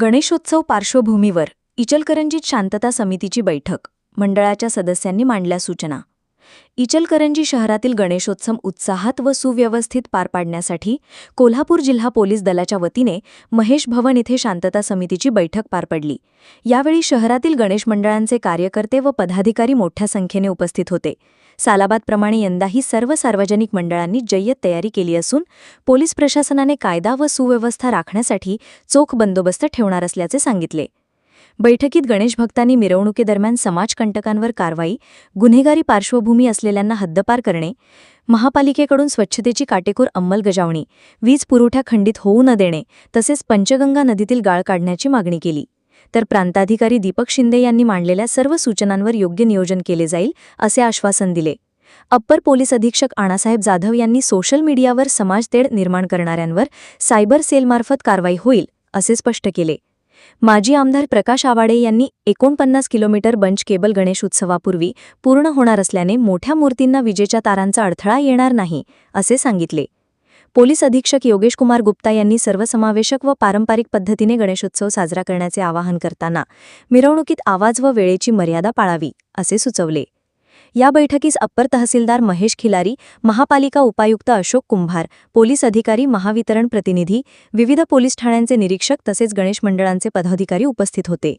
गणेशोत्सव पार्श्वभूमीवर इचलकरंजीत शांतता समितीची बैठक मंडळाच्या सदस्यांनी मांडल्या सूचना इचलकरंजी शहरातील गणेशोत्सव उत्साहात व सुव्यवस्थित पार पाडण्यासाठी कोल्हापूर जिल्हा पोलीस दलाच्या वतीने महेश भवन इथे शांतता समितीची बैठक पार पडली. यावेळी शहरातील गणेश मंडळांचे कार्यकर्ते व पदाधिकारी मोठ्या संख्येने उपस्थित होते. सालाबादप्रमाणे यंदाही सर्व सार्वजनिक मंडळांनी जय्यत तयारी केली असून पोलीस प्रशासनाने कायदा व सुव्यवस्था राखण्यासाठी चोख बंदोबस्त ठेवणार असल्याचे सांगितले. बैठकीत गणेश भक्तांनी मिरवणुकीदरम्यान समाजकंटकांवर कारवाई गुन्हेगारी पार्श्वभूमी असलेल्यांना हद्दपार करणे महापालिकेकडून स्वच्छतेची काटेकोर अंमलबजावणी वीज पुरवठा खंडित होऊ न देणे तसेच पंचगंगा नदीतील गाळ काढण्याची मागणी केली. तर प्रांताधिकारी दीपक शिंदे यांनी मांडलेल्या सर्व सूचनांवर योग्य नियोजन केले जाईल असे आश्वासन दिले. अप्पर पोलीस अधीक्षक आणासाहेब जाधव यांनी सोशल मीडियावर समाजतेढ निर्माण करणाऱ्यांवर सायबर सेलमार्फत कारवाई होईल असे स्पष्ट केले. माजी आमदार प्रकाश आवाडे यांनी एकोणपन्नास किलोमीटर बंच केबल गणेश उत्सवापूर्वी पूर्ण होणार असल्याने मोठ्या मूर्तींना विजेच्या तारांचा अडथळा येणार नाही असे सांगितले. पोलीस अधीक्षक योगेश कुमार गुप्ता यांनी सर्वसमावेशक व पारंपरिक पद्धतीने गणेशोत्सव साजरा करण्याचे आवाहन करताना मिरवणुकीत आवाज व वेळेची मर्यादा पाळावी असे सुचवले. या बैठकीस अप्पर तहसीलदार महेश खिलारी महापालिका उपायुक्त अशोक कुंभार पोलीस अधिकारी महावितरण प्रतिनिधी विविध पोलीस ठाण्यांचे निरीक्षक तसेच गणेश मंडळांचे पदाधिकारी उपस्थित होते.